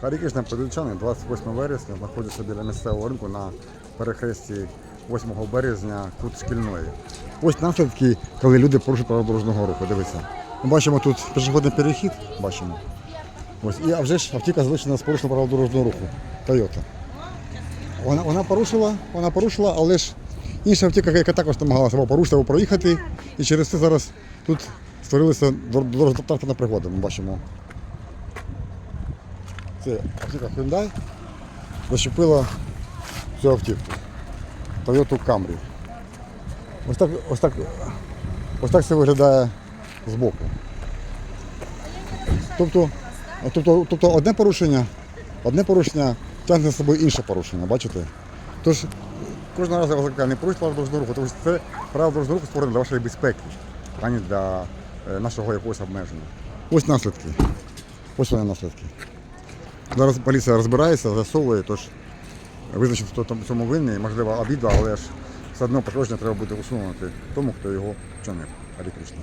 Харі Кришна Подільчани 28 вересня знаходиться біля місцевого ринку на перехресті 8 березня тут шкільної. Ось наслідки, коли люди порушують право дорожнього руху. Дивіться. Ми бачимо тут пішохідний перехід, бачимо. Ось, і а вже ж автівка залишена з порушенням правил дорожнього руху. Toyota. Вона, вона порушила, вона порушила, але ж інша автівка, яка також намагалася або порушити, або проїхати. І через це зараз тут створилася дорожньо-транспортна пригода. Ми бачимо. Це автівка Hyundai зачепила цю автівку. Toyota Camry. Ось так, ось так, ось так це виглядає збоку. Тобто, тобто, тобто одне порушення, одне порушення тягне за собою інше порушення, бачите? Тож кожного разу я не порушуйте правила дорожнього руху, тому що це правила дорожнього руху створені для вашої безпеки, а не для е, нашого якогось обмеження. Ось наслідки. Ось вони наслідки. Зараз поліція розбирається, засовує, тож визначити, хто там цьому винний, можливо, обіда, але ж все одно пошкодження треба буде усунути тому, хто його вчинив. Гарі Кришна.